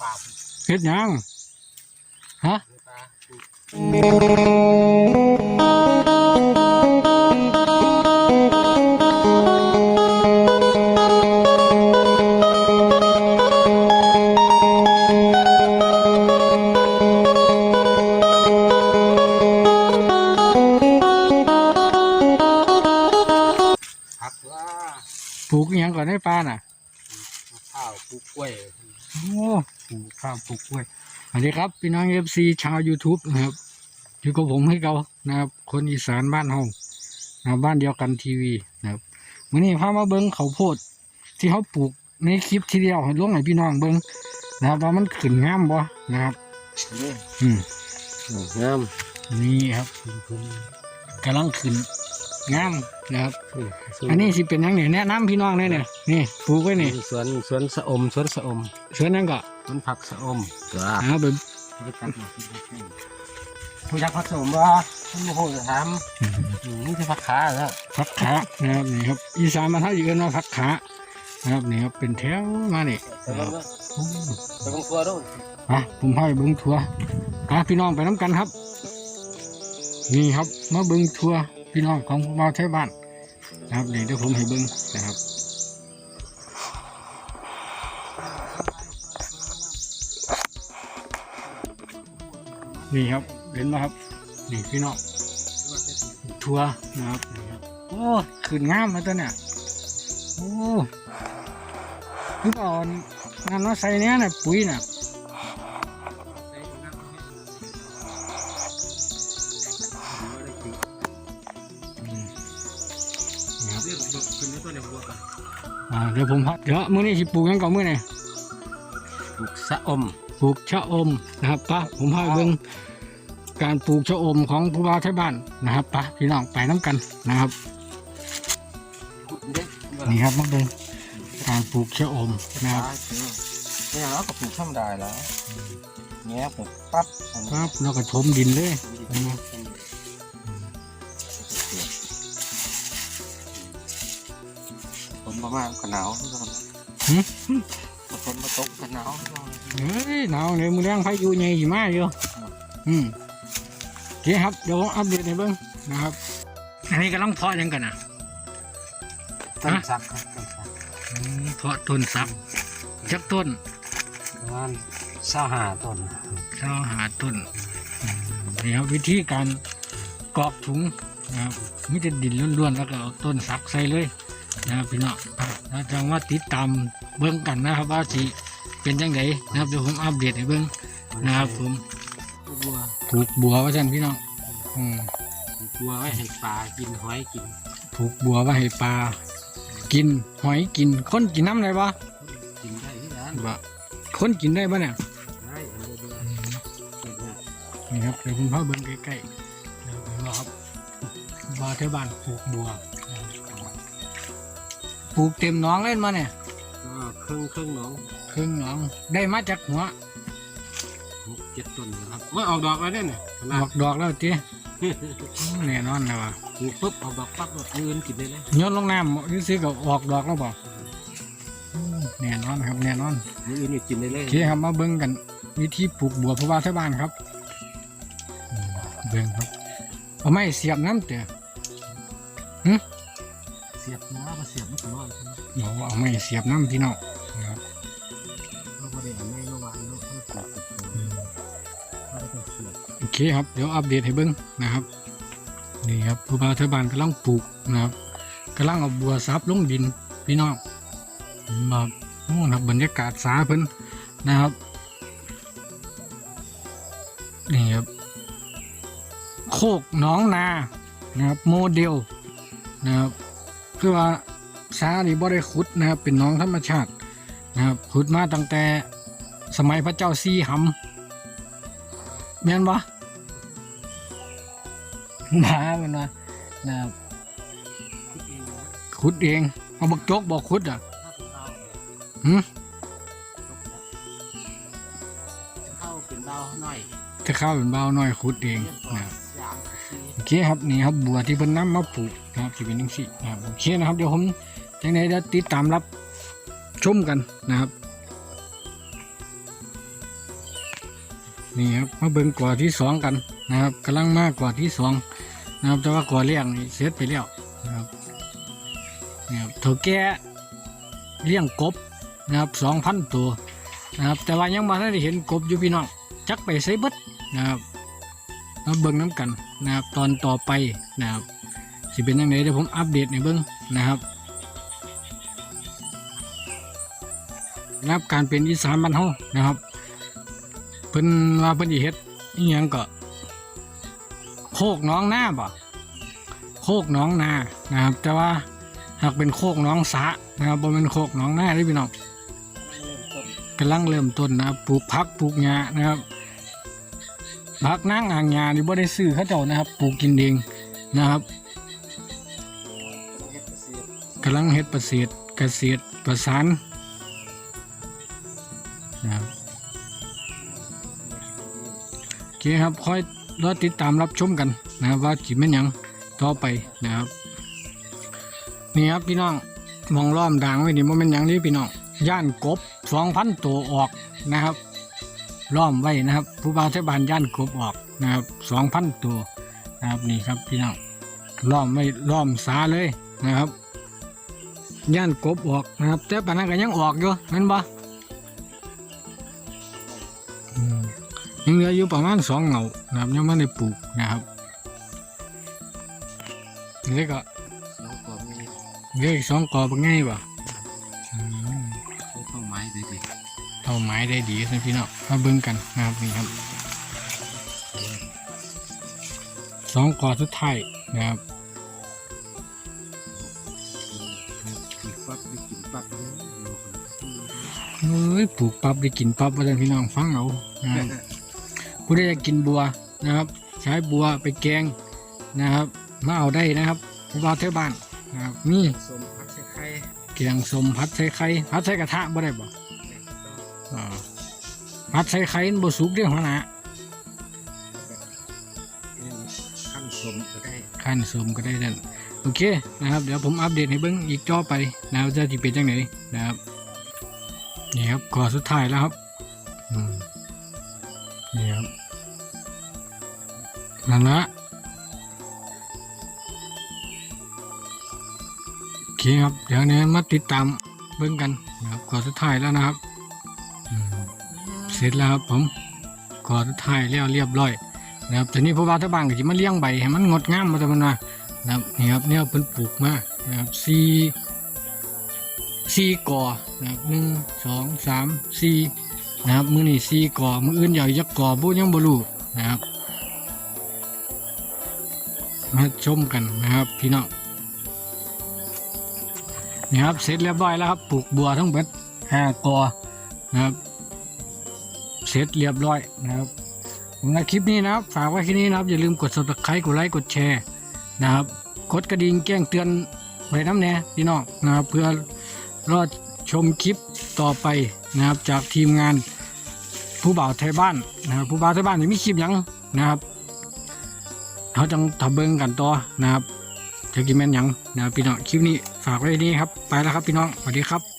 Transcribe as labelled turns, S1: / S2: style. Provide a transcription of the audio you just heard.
S1: ปลา
S2: เฮ็ดหยังฮะ
S1: ปลาผักว่า
S2: ปลูกอหยังก่อนให้ปลาน่ะ
S1: ข้าวปลูกกล้วย
S2: โอ้ ปลูกข้าวปลูกกล้วยสวัสดีครับพี่น้องเอฟซีชาว YouTube นะครับอยู่กับผมให้เกานะครับคนอีสานบ้านเฮานะครับบ้านเดียวกันทีวีนะครับวันนี้พามาเบิ้งเขาวโพด ที่เขาปลูกในคลิปที่เดียวให้ลงให้พี่น้องเบิ้งนะครับว่ามันขึ้นงามบ่นะครับ
S1: นี่
S2: อืม
S1: งาม
S2: นี่ครับกำลังขึ้น งามนะครับ อันนี้สิเป็นหยังเนี่ยแนะนำพี่น้องเลยเนี่ยนี่ปลูกไว้นี่
S1: สวนสวนสะอมสวนสะอม
S2: สวนนั่นก็
S1: สวนผักสะอมจ้า
S2: นะครับเป็น
S1: ผู้ยักษ์ผักสะอมว่าท่านโมโหจะถามนี่คือผักขาแล้ว
S2: ผักขานะครับนี่ครับอีสานมานเท่าอยู่กันว่าผักขานะครับนี่ครับเป็นแถวมานี่
S1: ไปลงไปลงตัวด้วย
S2: อะผมพาไปเบิ้งทัวร์อะพี่น้องไปน้ำกันครับ นี่ครับมาเบิ้งทัวร์ พี่น้องของมาใช้บ้านนะครับนี่เดี๋ยวผมให้เบิ้งนะครับนี่ครับเห็นไหมครับนี่พี่น้องทัวนะครับโอ้ขึ้นงามมาตัวเนี่ยโอ้คืออ่อนงานน้อใส่เนี้ยนะปุ๋ยน่ะ ดี๋ยวผมพัดเดี๋ยวมื้อนี้สิปลูกหยังก่อนมื้อนี้
S1: ปลูกสะอม
S2: ปลูกชะอมนะครับปะผมพาไปเบิ่งการปลูกชะอมของผู้บ่าวไทยบ้านนะครับปะพี่น้องไปน้ำกันนะครับ นี่ครับมาเบิ่งการปลูกชะอมนะครับ
S1: เนี่ยเราก็ปลูกธรรมดาแล้วเงี้ยผมปั๊บ
S2: ครับแล้วก็ถมดินเลยนะครับ
S1: ฝนประมาณก็หนาว
S2: หึ
S1: ฝนมาตกก็หนาว
S2: เฮ้ยหนาวเลยมือแรงพายุใหญ่สิมาอยู่อืมโอเคครับเดี๋ยวผมอัปเดตให้เบิ่งนะครับ อันนี้กำลังเพาะหยังกันนะ
S1: ต้นสักครับต้นสัก
S2: อืมเพาะต้นสักจักต้น
S1: ประมาณเศร้าหาต้น
S2: เราหาต้นอืมนี่ครับวิธีการกรอกถุงนะครับมิจะดินล้วนๆแล้วก็เอาต้นสักใส่เลย นะครับพี่น้องอะเราจะมาติดตามเบิ้งกันนะครับว่าสิเป็นยังไงนะครับเดี๋ยวผมอัปเดตให้เบิ้งนะครับผม
S1: บัว
S2: ปลูกบัวว่าจันพี่น้องอืม
S1: บัวไว้ให้ปลากินหอยกิน
S2: ปลูกบัวไว้ให้ปลากินหอยกินคนกินน้ำได้ปะ
S1: กินได้ที่ร้าน
S2: บ่คนกินได้ปะเนี่ย
S1: ได้อันเดียว
S2: นี่ครับเดี๋ยวคุณพ่อเบิ้งใกล้ๆนะครับเห็นบ่ครับบาเทบ้านปลูกบัวป ลูกเต็มหน้องเล่นมาเนี่ย
S1: ก็ครึ่งครึ่งหนอง
S2: ครึ่งหน้องได้มาจากหัว
S1: หกเจ็ดต้นนะครับว่าออกดอกแล้วเนี่ยข
S2: อ
S1: นาด
S2: อกดอกแล้วเจ๊แน่นอนแล้วว่ะ
S1: ปลูกปุ๊บออกดอกปั๊บเงินกินได้เลย
S2: โยนลงน้ำนี่ซื้อกับออกดอกแล้วบ่อืมแน่นอนครับแน่นอน
S1: เงินนี่กินได้เลย
S2: โอเคครับมาเบิ้งกันวิธีปลูกบัวเพราะว่าที่บ้านครับอืมเบิ้งครับเอาไม้เสียบน้ำเต๋อ
S1: เสียบน้ำมาเสียบไม่ถึงร้อยใช่ไหม
S2: เอาเอาไม้เสียบน้ำพี่น้องนะครับ
S1: เราไม่ได้เอาไม่เมื่อวานเราเราปลูกติดตัวเราต้องเสียบ
S2: โอเคครับเดี๋ยวอัปเดตให้เบิ้งนะครับนี่ครับผู้บ่าวเทบาลกำลังปลูกนะครับกำลังเอาบัวซับลงดินพี่น้องมาโอ้นะครับบรรยากาศสาเพิ่นนะครับนี่ครับโคกน้องนานะครับโมเดลนะครับ คือว่าสานี่บ่ได้ขุดนะครับเป็นหน้องธรรมชาตินะครับขุดมาตั้งแต่สมัยพระเจ้าซีหำแม่นบ่หนาแมันว่านะครับขุดเองเอาบักจกบอกขุดอะหืม
S1: เข้าเป็นดาวหน่อย
S2: จะเข้าเป็นเบาวน้อยขุดเองนะครับโอ เคครับนี่ครับบัวที่เพิ่นนำมาปลูกนะครับที่เป็นจังซี่นะครับโอเคนะครับ เดี๋ยวผมจังไดเดี๋ยวติดตามรับชมกันนะครับนี่ครับมาเบิ่งก่อที่สองกันนะครับกำลังมากก่อที่สองนะครับแต่ว่าก่อเลี้ยงเสร็จไปแล้วนะครับนี่ครับเถาแก่เลี้ยงกบนะครับสองพันตัวนะครับแต่ว่ายังมาได้เห็นกบอยู่พี่น้องจักไปใส่เบิดนะครับ มาเบิ่งน้ำกันนะครับตอนต่อไปนะครับสิเป็นยังไงเดี๋ยวผมอัปเดตในเบิ่งนะครับนะครับการเป็นอีสานบ้านเฮานะครับเพิ่นว่าเพิ่นสิเฮ็ดอีหยังก็โคกน้องนาบ่โคกน้องนานะครับ แต่ว่าหากเป็นโคกน้องสะนะครับบ่แม่นโคกน้องนาเด้พี่น้องกำลังเริ่มต้นนะปลูกผักปลูกหญ้านะครับ ผักนางอ่างหญ้านี่บ่ได้ซื้อเขาเจ้านะครับปลูกกินเองนะครับกำลังเฮ็ดเกษตรเกษตรประสานนะครับโอเคครับคอยรอติดตามรับชมกันนะครับว่าจิเป็นยังต่อไปนะครับ นี่ครับพี่น้องมองล้อมด่างไว้นี่มันเป็นยังนี่พี่น้องย่านกบสองพันตัวออกนะครับ ล้อมไว้นะครับ ผู้บ่าเทศบาลย่านกบออกนะครับสองพันตัวนะครับนี่ครับพี่น้องล้อมไว้ล้อมสาเลยนะครับย่านกบออกนะครับแต่ปานั้นก็ยังออกอยู่แม่นบ่อืมยังเหลืออยู่ประมาณสองเหงานะครับยังไม่ได้ปลูกนะครับนี่ก็
S1: น้องกบมี
S2: เหลืออีกสองกอบง่ายป่ะ
S1: เท่า
S2: ไม้ได้ดีนะพี่น้องมาเบิ่งกันนะครับนี่ครับสองกอสุดท้ายนะครับ
S1: กินปั๊บได้กินปั๊บ
S2: เฮ้ยปลูกปั๊บได้กินปั๊บว่าแต่พี่น้องฟังเอานะครับผู้ใดอยากกินบัวนะครับ ใช้บัวไปแกงนะครับมาเอาได้นะครับผู้บ่าวเทศบ้านนะครับนี่
S1: สมพักใส่ไข่
S2: แกงสมผัดใส่ไข่ผัดใส่กระทะบ่ได้บ่อ่า ผัดใส่ไข่มันบ่สุกเด้หัวหน้า
S1: ขั้นสมก็ได้
S2: ขั้นสมก็ได้นั่นโอเคนะครับ เดี๋ยวผมอัปเดตให้เบิ่งอีกจ่อไปนะครับจะสิเป็นจังไดนะครับนี่ครับก่อสุดท้ายแล้วครับอืมนี่ครับนั่นละโอเคครับ เดี๋ยวนี้มาติดตามเบิ่งกันนะครับก่อสุดท้ายแล้วนะครับอืม เสร็จแล้วครับผมก่อดท้ายแล้วเรียบร้อยนะครับแต่นี้พวกว่าถ้าบางก็จะมาเลี้ยงใบให้มันงดงามมาแต่มันว่านะครับนี่ครับเนี่ยเพิ่นปลูกมานะครับสี่สี่กอนะครับหนึ่งสองสามสี่นะครับมือนี่สี่กอมืออื่นใหญ่ยักกอบุยังบรูนะครับมาชมกันนะครับพี่น้องนี่ครับเสร็จเรียบร้อยแล้วครับปลูกบัวทั้งเบิดห้ากอนะครับ เสร็จเรียบร้อยนะครับในคลิปนี้นะครับ ฝากไว้แค่นี้นะครับ อย่าลืมกด subscribe กดไลค์กดแชร์นะครับกดกระดิ่งแจ้งเตือนไว้น้ำแน่พี่น้องนะครับ เพื่อรอชมคลิปต่อไปนะครับ จากทีมงานผู้บ่าวไทยบ้านนะครับผู้บ่าวไทยบ้านจะมีคลิปยังนะครับเขาจังทำเบิ้งกันต่อนะครับจะกินแม่นยังนะครับพี่น้องคลิปนี้ฝากไว้ที่นี่ครับ ไปแล้วครับพี่น้องสวัสดีครับ